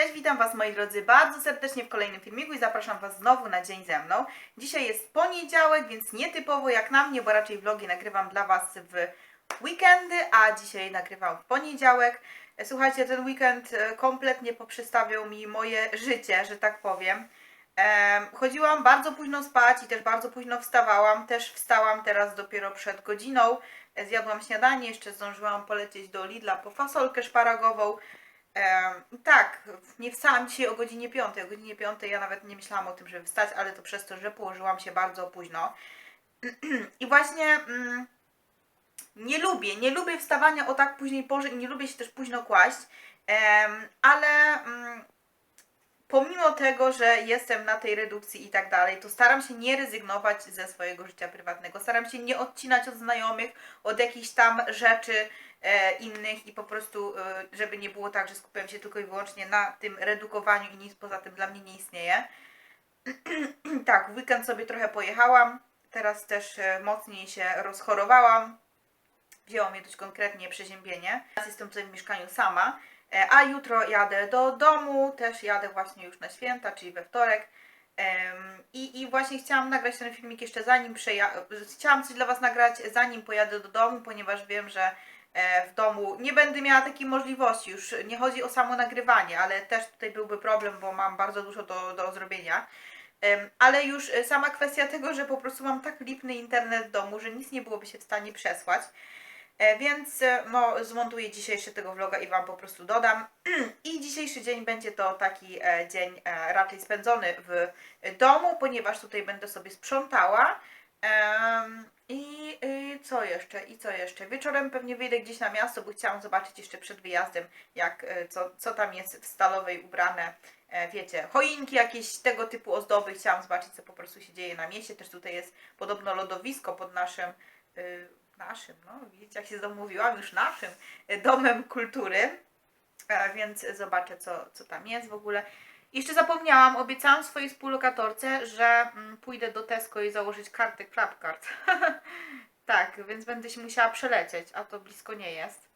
Cześć, witam Was moi drodzy bardzo serdecznie w kolejnym filmiku i zapraszam Was znowu na dzień ze mną. Dzisiaj jest poniedziałek, więc nietypowo jak na mnie, bo raczej vlogi nagrywam dla Was w weekendy, a dzisiaj nagrywam w poniedziałek. Słuchajcie, ten weekend e, kompletnie poprzestawiał mi moje życie, że tak powiem. Em, Chodziłam bardzo późno spać i też bardzo późno wstawałam. Też wstałam teraz dopiero przed godziną. Zjadłam śniadanie, jeszcze zdążyłam polecieć do Lidla po fasolkę szparagową. Tak, nie wstałam dzisiaj o godzinie 5. O godzinie 5 ja nawet nie myślałam o tym, żeby wstać, ale to przez to, że położyłam się bardzo późno. I właśnie mm, nie lubię, nie lubię wstawania o tak późnej porze i nie lubię się też późno kłaść, ale mm, pomimo tego, że jestem na tej redukcji i tak dalej, to staram się nie rezygnować ze swojego życia prywatnego. Staram się nie odcinać od znajomych, od jakichś tam rzeczy innych i po prostu, e, żeby nie było tak, że skupiam się tylko i wyłącznie na tym redukowaniu i nic poza tym dla mnie nie istnieje. tak, w weekend sobie trochę pojechałam, teraz też e, mocniej się rozchorowałam. Wzięło mnie dość konkretnie przeziębienie. Teraz jestem tutaj w mieszkaniu sama, e, a jutro jadę do domu, też jadę właśnie już na święta, czyli we wtorek. I, I właśnie chciałam nagrać ten filmik jeszcze zanim przejadę. Chciałam coś dla Was nagrać zanim pojadę do domu, ponieważ wiem, że e, w domu nie będę miała takiej możliwości. Już nie chodzi o samo nagrywanie, ale też tutaj byłby problem, bo mam bardzo dużo do, do zrobienia. Ale już e, sama kwestia tego, że po prostu mam tak lipny internet w domu, że nic nie byłoby się w stanie przesłać. E, Więc e, no, zmontuję dzisiejszy tego vloga i Wam po prostu dodam. I dzisiejszy dzień będzie to taki e, dzień e, raczej spędzony w domu, ponieważ tutaj będę sobie sprzątała. I, I co jeszcze? I co jeszcze? Wieczorem pewnie wyjdę gdzieś na miasto, bo chciałam zobaczyć jeszcze przed wyjazdem, jak, e, co, co tam jest w stalowej ubrane. E, Wiecie, choinki, jakieś tego typu ozdoby. Chciałam zobaczyć, co po prostu się dzieje na mieście. Też tutaj jest podobno lodowisko pod naszym, y, naszym, no widzicie, jak się zamówiłam, już naszym y, domem kultury. E, Więc zobaczę, co, co tam jest w ogóle. Jeszcze zapomniałam, obiecałam swojej współlokatorce, że mm, pójdę do Tesco i założyć kartę Clubcard. tak, więc będę się musiała przelecieć, a to blisko nie jest.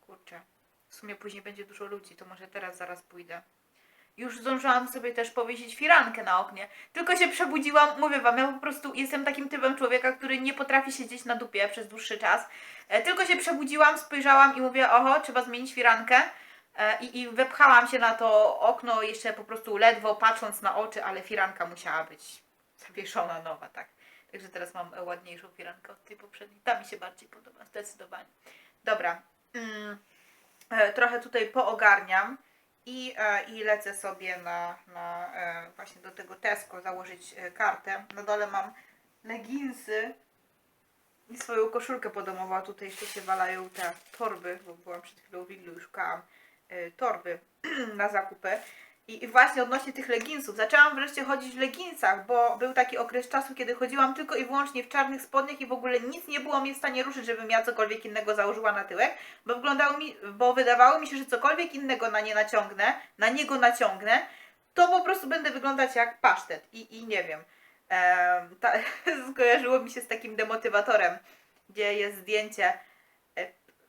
Kurczę, w sumie później będzie dużo ludzi, to może teraz zaraz pójdę. Już zdążyłam sobie też powiesić firankę na oknie. Tylko się przebudziłam, mówię wam, ja po prostu jestem takim typem człowieka, który nie potrafi siedzieć na dupie przez dłuższy czas. E, tylko się przebudziłam, spojrzałam i mówię, oho, trzeba zmienić firankę. E, I, I wepchałam się na to okno jeszcze po prostu ledwo patrząc na oczy, ale firanka musiała być zawieszona nowa, tak. Także teraz mam ładniejszą firankę od tej poprzedniej. Ta mi się bardziej podoba, zdecydowanie. Dobra. Mm, e, trochę tutaj poogarniam i, e, i lecę sobie na, na właśnie do tego Tesco założyć kartę. Na dole mam leginsy i swoją koszulkę podomową, tutaj jeszcze się walają te torby, bo byłam przed chwilą w Lidlu i szukałam torby na zakupy. I, właśnie odnośnie tych leginsów, zaczęłam wreszcie chodzić w leginsach, bo był taki okres czasu, kiedy chodziłam tylko i wyłącznie w czarnych spodniach i w ogóle nic nie było mnie w stanie ruszyć, żebym ja cokolwiek innego założyła na tyłek, bo wyglądało mi, bo wydawało mi się, że cokolwiek innego na nie naciągnę, na niego naciągnę, to po prostu będę wyglądać jak pasztet i, i nie wiem. Em, ta, skojarzyło mi się z takim demotywatorem, gdzie jest zdjęcie, e,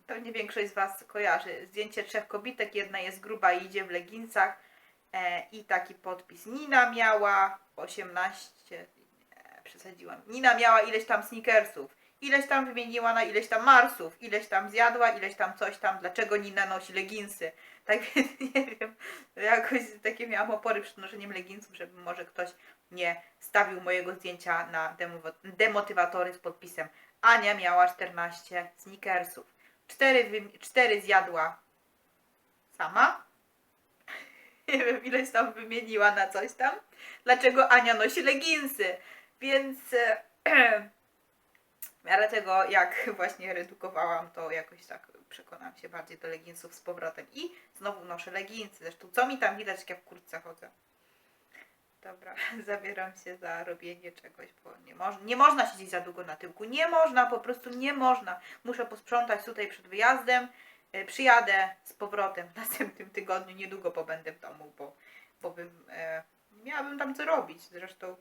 pewnie większość z Was kojarzy, zdjęcie trzech kobitek, jedna jest gruba i idzie w leginsach. E, i taki podpis. Nina miała 18, nie, przesadziłam, Nina miała ileś tam sneakersów, ileś tam wymieniła na ileś tam marsów, ileś tam zjadła, ileś tam coś tam, dlaczego Nina nosi leginsy. Tak więc nie wiem, jakoś takie miałam opory przed noszeniem leginsów, żeby może ktoś nie stawił mojego zdjęcia na demo- demotywatory z podpisem. Ania miała 14 sneakersów. 4, wy- 4 zjadła sama. Nie wiem, ileś tam wymieniła na coś tam. Dlaczego Ania nosi leginsy? Więc w miarę tego, jak właśnie redukowałam, to jakoś tak przekonałam się bardziej do leginsów z powrotem. I znowu noszę leginsy. Zresztą co mi tam widać, jak ja w kurtce chodzę? Dobra, zabieram się za robienie czegoś, bo nie, moż, nie można siedzieć za długo na tyłku. Nie można, po prostu nie można. Muszę posprzątać tutaj przed wyjazdem. E, Przyjadę z powrotem w następnym tygodniu. Niedługo pobędę w domu, bo, bo bym, e, miałabym tam co robić. Zresztą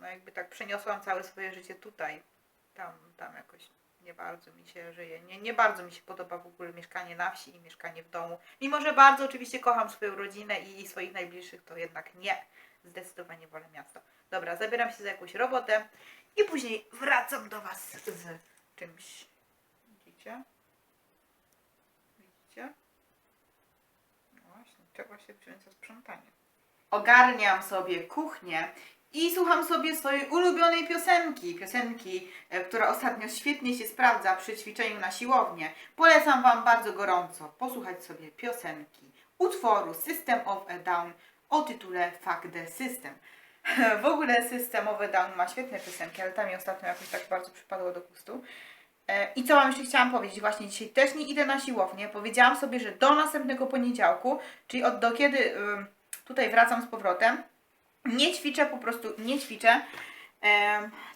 no jakby tak przeniosłam całe swoje życie tutaj. Tam, tam jakoś nie bardzo mi się żyje. Nie, nie bardzo mi się podoba w ogóle mieszkanie na wsi i mieszkanie w domu. Mimo, że bardzo oczywiście kocham swoją rodzinę i swoich najbliższych, to jednak nie. Zdecydowanie wolę miasto. Dobra, zabieram się za jakąś robotę i później wracam do Was z czymś. Widzicie? Widzicie? No właśnie, trzeba się wziąć za sprzątanie. Ogarniam sobie kuchnię i słucham sobie swojej ulubionej piosenki. Piosenki, e, która ostatnio świetnie się sprawdza przy ćwiczeniu na siłownię. Polecam Wam bardzo gorąco posłuchać sobie piosenki utworu System of a Down o tytule Fuck the System. W ogóle System of a Down ma świetne piosenki, ale tam mi ostatnio jakoś tak bardzo przypadło do gustu. E, I co Wam jeszcze chciałam powiedzieć? Właśnie dzisiaj też nie idę na siłownię. Powiedziałam sobie, że do następnego poniedziałku, czyli od do kiedy tutaj wracam z powrotem, nie ćwiczę, po prostu nie ćwiczę.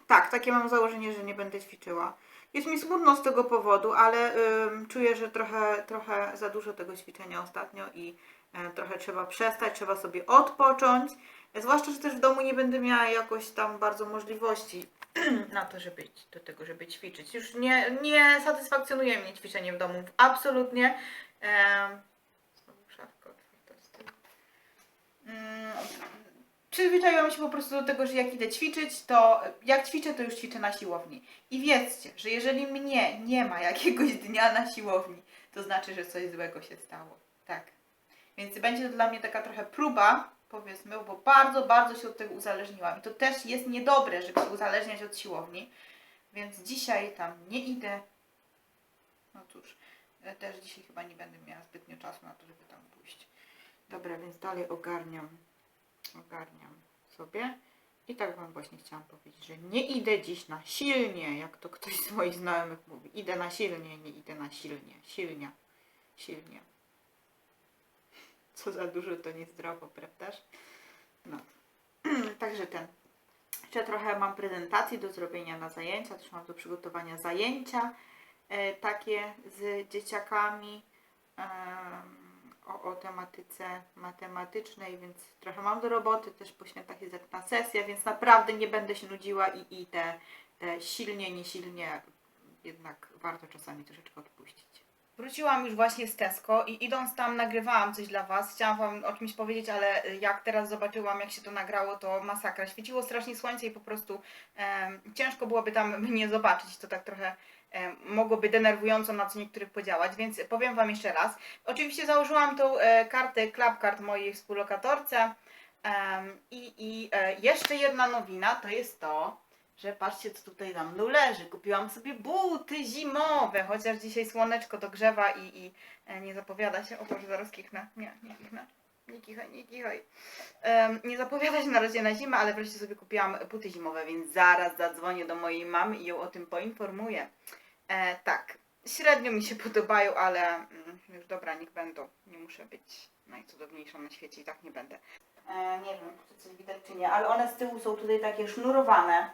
Tak, takie mam założenie, że nie będę ćwiczyła. Jest mi smutno z tego powodu, ale czuję, że trochę, trochę za dużo tego ćwiczenia ostatnio i e, trochę trzeba przestać, trzeba sobie odpocząć. Zwłaszcza, że też w domu nie będę miała jakoś tam bardzo możliwości na to, żeby iść do tego, żeby ćwiczyć. Już nie, nie satysfakcjonuje mnie ćwiczenie w domu. Absolutnie. Mm, Przyzwyczaiłam się po prostu do tego, że jak idę ćwiczyć, to jak ćwiczę, to już ćwiczę na siłowni. I wiedzcie, że jeżeli mnie nie ma jakiegoś dnia na siłowni, to znaczy, że coś złego się stało. Tak. Więc będzie to dla mnie taka trochę próba, powiedzmy, bo bardzo, bardzo się od tego uzależniłam. I to też jest niedobre, żeby się uzależniać od siłowni. Więc dzisiaj tam nie idę. No cóż, też dzisiaj chyba nie będę miała zbytnio czasu na to, żeby tam pójść. Dobra, więc dalej ogarniam ogarniam sobie. I tak Wam właśnie chciałam powiedzieć, że nie idę dziś na silnie, jak to ktoś z moich znajomych mówi. Idę na silnie, nie idę na silnie. Silnia. Silnie. Co za dużo, to niezdrowo, prawdaż? No. Także ten. Jeszcze trochę mam prezentacji do zrobienia na zajęcia, też mam do przygotowania zajęcia e, takie z dzieciakami. O, o tematyce matematycznej, więc trochę mam do roboty, też po świętach jest jedna sesja, więc naprawdę nie będę się nudziła i, i te, te silnie, niesilnie jednak warto czasami troszeczkę odpuścić. Wróciłam już właśnie z Tesco i idąc tam nagrywałam coś dla Was. Chciałam Wam o czymś powiedzieć, ale jak teraz zobaczyłam, jak się to nagrało, to masakra. Świeciło strasznie słońce i po prostu em, ciężko byłoby tam mnie zobaczyć. To tak trochę em, mogłoby denerwująco na co niektórych podziałać, więc powiem Wam jeszcze raz. Oczywiście założyłam tą e, kartę Clubcard mojej współlokatorce. I i e, jeszcze jedna nowina to jest to, że patrzcie co tutaj za mną leży. Kupiłam sobie buty zimowe, chociaż dzisiaj słoneczko dogrzewa i, i e, nie zapowiada się. O Boże, zaraz kichnę. Nie, nie kichnę. Nie kichaj, nie kichaj. Em, nie zapowiada się na razie na zimę, ale wreszcie sobie kupiłam buty zimowe, więc zaraz zadzwonię do mojej mamy i ją o tym poinformuję. E, tak, średnio mi się podobają, ale mm, już dobra, niech będą. Nie muszę być najcudowniejszą na świecie i tak nie będę. E, nie wiem, czy coś widać czy nie, ale one z tyłu są tutaj takie sznurowane.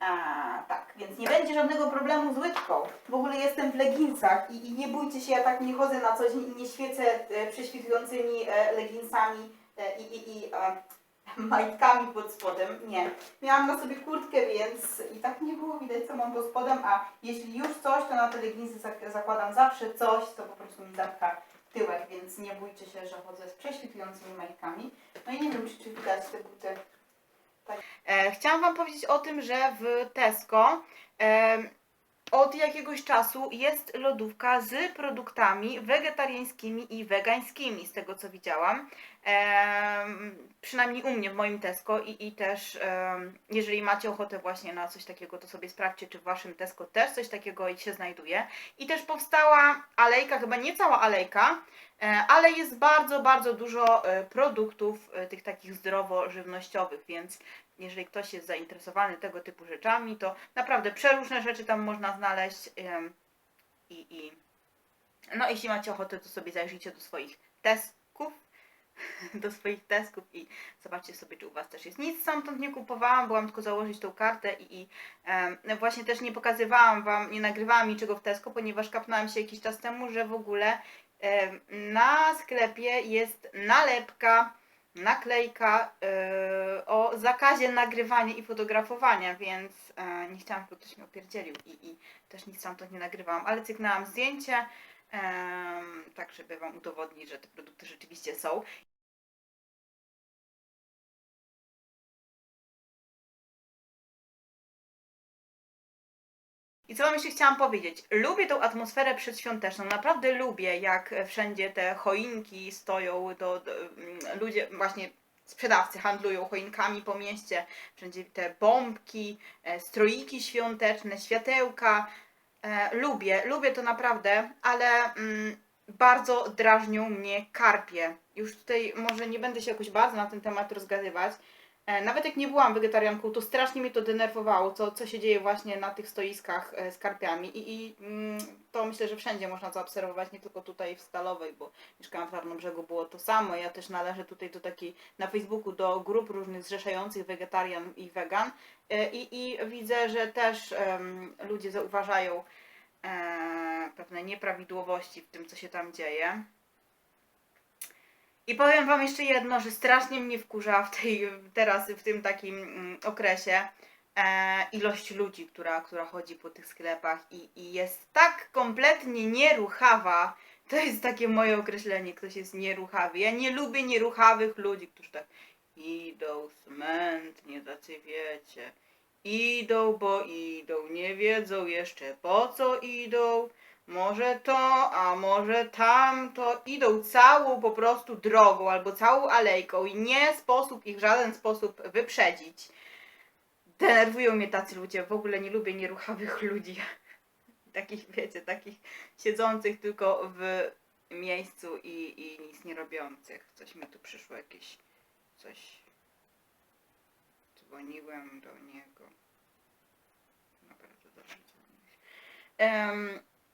A, tak, więc nie będzie żadnego problemu z łydką. W ogóle jestem w leginsach i, i nie bójcie się, ja tak nie chodzę na co dzień i nie świecę e, prześwitującymi e, leginsami e, i, i, e, majtkami pod spodem. Nie. Miałam na sobie kurtkę, więc i tak nie było widać, co mam pod spodem, a jeśli już coś, to na te leginsy zak- zakładam zawsze coś, co po prostu mi zapcha tyłek, więc nie bójcie się, że chodzę z prześwitującymi majtkami. No i nie wiem, czy, czy widać te buty. E, chciałam Wam powiedzieć o tym, że w Tesco e, od jakiegoś czasu jest lodówka z produktami wegetariańskimi i wegańskimi, z tego co widziałam. Przynajmniej u mnie w moim Tesco i, i też jeżeli macie ochotę właśnie na coś takiego, to sobie sprawdźcie, czy w Waszym Tesco też coś takiego się znajduje. I też powstała alejka, chyba nie cała alejka, e, ale jest bardzo, bardzo dużo e, produktów e, tych takich zdrowo-żywnościowych, więc jeżeli ktoś jest zainteresowany tego typu rzeczami, to naprawdę przeróżne rzeczy tam można znaleźć i, i no jeśli macie ochotę, to sobie zajrzyjcie do swoich tesków, do swoich tesków i zobaczcie sobie, czy u Was też jest. Nic stamtąd nie kupowałam, byłam tylko założyć tą kartę i, i no właśnie też nie pokazywałam Wam, nie nagrywałam niczego w Tesco, ponieważ kapnąłem się jakiś czas temu, że w ogóle em, na sklepie jest nalepka naklejka e, o zakazie nagrywania i fotografowania, więc e, nie chciałam, żeby ktoś mnie opierdzielił i, i też nic tam to nie nagrywałam, ale cyknęłam zdjęcie, tak żeby Wam udowodnić, że te produkty rzeczywiście są. I co wam jeszcze chciałam powiedzieć? Lubię tą atmosferę przedświąteczną. Naprawdę lubię, jak wszędzie te choinki stoją, do, do, mm, ludzie, właśnie sprzedawcy handlują choinkami po mieście. Wszędzie te bombki, e, stroiki świąteczne, światełka. E, lubię, lubię to naprawdę, ale mm, bardzo drażnią mnie karpie. Już tutaj może nie będę się jakoś bardzo na ten temat rozgadywać. E, Nawet jak nie byłam wegetarianką, to strasznie mnie to denerwowało, co, co się dzieje właśnie na tych stoiskach e, z karpiami. I, i mm, to myślę, że wszędzie można zaobserwować, nie tylko tutaj w Stalowej, bo mieszkałam w Tarnobrzegu, było to samo. Ja też należę tutaj do takiej, na Facebooku do grup różnych zrzeszających wegetarian i wegan. E, I, i widzę, że też em, ludzie zauważają pewne nieprawidłowości w tym, co się tam dzieje. I powiem wam jeszcze jedno, że strasznie mnie wkurza w tej, teraz w tym takim mm, okresie e, ilość ludzi, która, która chodzi po tych sklepach i, i jest tak kompletnie nieruchawa. To jest takie moje określenie, ktoś jest nieruchawy. Ja nie lubię nieruchawych ludzi, którzy tak idą smętnie, tacy wiecie. Idą, bo idą, nie wiedzą jeszcze po co idą. Może to, a może tamto. Idą całą po prostu drogą albo całą alejką i nie sposób ich w żaden sposób wyprzedzić. Denerwują mnie tacy ludzie. W ogóle nie lubię nieruchawych ludzi. Takich, wiecie, takich siedzących tylko w miejscu i, i nic nie robiących. Coś mi tu przyszło jakieś coś. Dzwoniłem do niego. Naprawdę dobrze dzwoniłeś.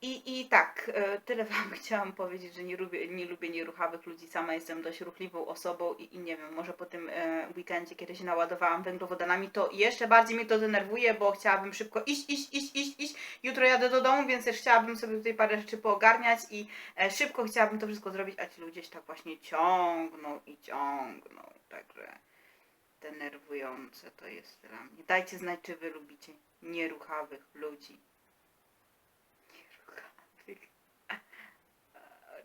I, I tak, e, tyle Wam chciałam powiedzieć, że nie lubię, nie lubię nieruchawych ludzi. Sama jestem dość ruchliwą osobą i, i nie wiem, może po tym e, weekendzie, kiedy się naładowałam węglowodanami, to jeszcze bardziej mnie to denerwuje, bo chciałabym szybko iść, iść, iść, iść, iść. Jutro jadę do domu, więc też chciałabym sobie tutaj parę rzeczy poogarniać i e, szybko chciałabym to wszystko zrobić, a ci ludzie się tak właśnie ciągną i ciągną. Także denerwujące to jest dla mnie. Dajcie znać, czy Wy lubicie nieruchawych ludzi. Nieruchawych.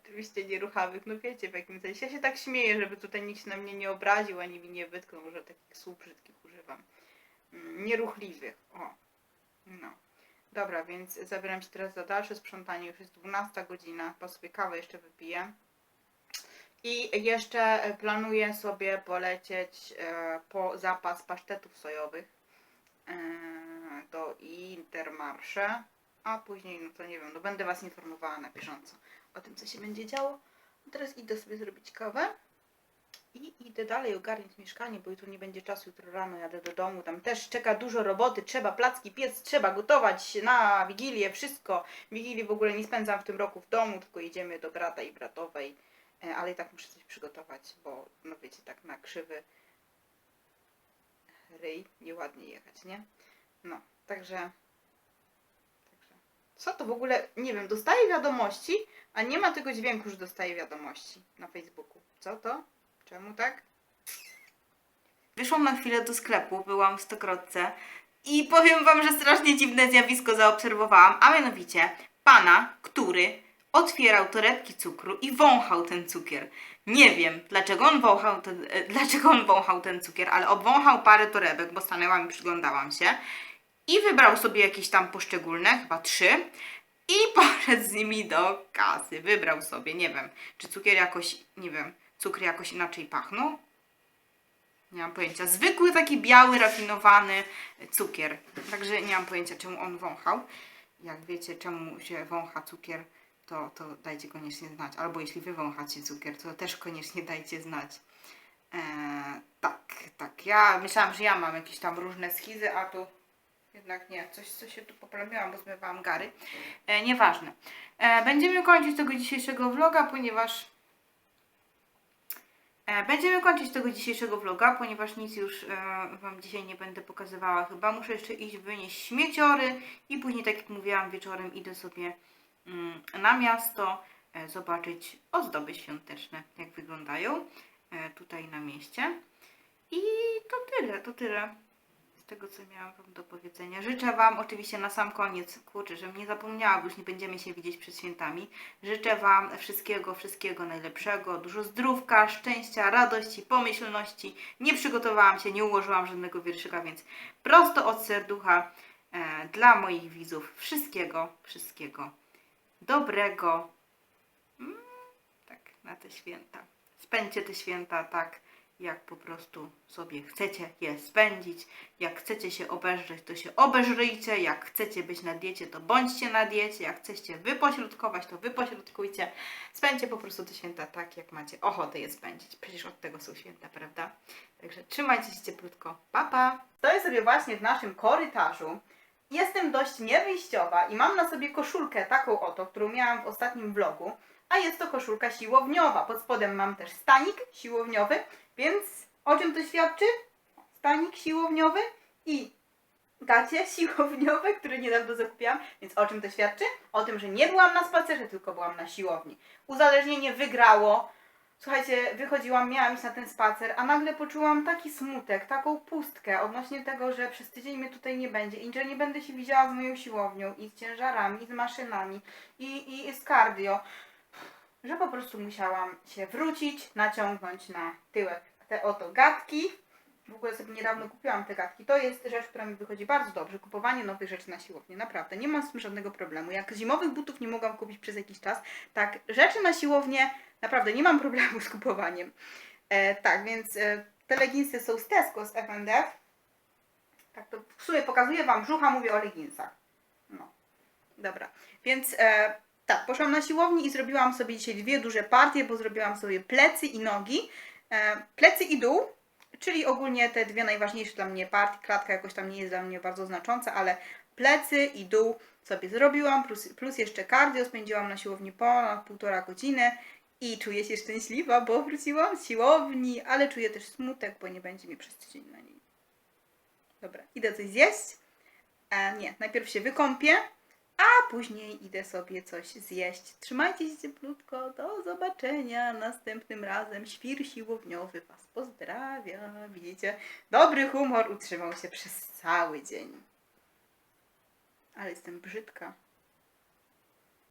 Oczywiście nieruchawych, no wiecie w jakim sensie. Ja się tak śmieję, żeby tutaj nikt się na mnie nie obraził, ani mi nie wytknął, że takich słów brzydkich używam. Mm, Nieruchliwych, o. No. Dobra, więc zabieram się teraz za dalsze sprzątanie. Już jest 12 godzina, po sobie kawę jeszcze wypiję. I jeszcze e, planuję sobie polecieć e, po zapas pasztetów sojowych e, do Intermarsze, a później, no to nie wiem, no będę Was informowała na bieżąco o tym, co się będzie działo. Teraz idę sobie zrobić kawę i idę dalej ogarniać mieszkanie, bo jutro nie będzie czasu, jutro rano jadę do domu, tam też czeka dużo roboty, trzeba placki piec, trzeba gotować na Wigilię, wszystko. Wigilii w ogóle nie spędzam w tym roku w domu, tylko idziemy do brata i bratowej, E, ale i tak muszę coś przygotować, bo no wiecie, tak na krzywy ryj nieładnie jechać, nie? No, Także. Co to w ogóle? Nie wiem, dostaję wiadomości, a nie ma tego dźwięku, że dostaję wiadomości na Facebooku. Co to? Czemu tak? Wyszłam na chwilę do sklepu, byłam w Stokrotce i powiem Wam, że strasznie dziwne zjawisko zaobserwowałam, a mianowicie pana, który otwierał torebki cukru i wąchał ten cukier. Nie wiem, dlaczego on wąchał ten, e, dlaczego on wąchał ten cukier, ale obwąchał parę torebek, bo stanęłam i przyglądałam się i wybrał sobie jakieś tam poszczególne, chyba trzy, i poszedł z nimi do kasy. Wybrał sobie, nie wiem, czy cukier jakoś, nie wiem, cukry jakoś inaczej pachną. Nie mam pojęcia. Zwykły taki biały, rafinowany cukier. Także nie mam pojęcia, czemu on wąchał. Jak wiecie, czemu się wącha cukier, to, to dajcie koniecznie znać. Albo jeśli wy wąchacie cukier, to też koniecznie dajcie znać. Eee, tak, tak. Ja myślałam, że ja mam jakieś tam różne schizy, a tu jednak nie. Coś, co się tu poprawiłam, bo zmywałam gary. E, nieważne. E, będziemy kończyć tego dzisiejszego vloga, ponieważ E, Będziemy kończyć tego dzisiejszego vloga, ponieważ nic już e, Wam dzisiaj nie będę pokazywała chyba. Muszę jeszcze iść wynieść śmieciory i później, tak jak mówiłam, wieczorem idę sobie mm, na miasto e, zobaczyć ozdoby świąteczne, jak wyglądają. e, tutaj na mieście. I to tyle, to tyle tego, co miałam Wam do powiedzenia. Życzę Wam oczywiście na sam koniec, kurczę, żebym nie zapomniała, bo już nie będziemy się widzieć przed świętami. Życzę Wam wszystkiego, wszystkiego najlepszego, dużo zdrówka, szczęścia, radości, pomyślności. Nie przygotowałam się, nie ułożyłam żadnego wierszyka, więc prosto od serducha e, dla moich widzów wszystkiego, wszystkiego dobrego. Mm, tak, na te święta. Spędźcie te święta tak, jak po prostu sobie chcecie je spędzić. Jak chcecie się obejrzeć, to się obejrzyjcie. Jak chcecie być na diecie, to bądźcie na diecie. Jak chcecie wypośrodkować, to wypośrodkujcie. Spędźcie po prostu te święta tak, jak macie ochotę je spędzić. Przecież od tego są święta, prawda? Także trzymajcie się cieplutko. Pa, pa! Stoję sobie właśnie w naszym korytarzu. Jestem dość niewyjściowa i mam na sobie koszulkę taką oto, którą miałam w ostatnim vlogu, a jest to koszulka siłowniowa. Pod spodem mam też stanik siłowniowy, więc o czym to świadczy? Stanik siłowniowy i gacie siłowniowe, które niedawno zakupiłam, więc o czym to świadczy? O tym, że nie byłam na spacerze, tylko byłam na siłowni. Uzależnienie wygrało. Słuchajcie, wychodziłam, miałam iść na ten spacer, a nagle poczułam taki smutek, taką pustkę odnośnie tego, że przez tydzień mnie tutaj nie będzie i że nie będę się widziała z moją siłownią i z ciężarami, i z maszynami, i, i z cardio, że po prostu musiałam się wrócić, naciągnąć na tyłek te oto gadki. W ogóle sobie niedawno kupiłam te gadki. To jest rzecz, która mi wychodzi bardzo dobrze. Kupowanie nowych rzeczy na siłownię. Naprawdę. Nie mam z tym żadnego problemu. Jak zimowych butów nie mogłam kupić przez jakiś czas, tak rzeczy na siłownię naprawdę nie mam problemu z kupowaniem. E, tak, więc e, te leginsy są z Tesco, z F&F. Tak to w sumie pokazuję Wam brzucha, mówię o leginsach. No. Dobra. Więc e, tak, poszłam na siłownię i zrobiłam sobie dzisiaj dwie duże partie, bo zrobiłam sobie plecy i nogi. E, plecy i dół, czyli ogólnie te dwie najważniejsze dla mnie partie. Klatka jakoś tam nie jest dla mnie bardzo znacząca, ale plecy i dół sobie zrobiłam, plus, plus jeszcze cardio. Spędziłam na siłowni ponad półtora godziny i czuję się szczęśliwa, bo wróciłam z siłowni, ale czuję też smutek, bo nie będzie mi przez tydzień na niej. Dobra, idę coś zjeść. E, nie, najpierw się wykąpię, a później idę sobie coś zjeść. Trzymajcie się cieplutko, do zobaczenia następnym razem. Świr siłowniowy Was pozdrawia. Widzicie, dobry humor utrzymał się przez cały dzień. Ale jestem brzydka.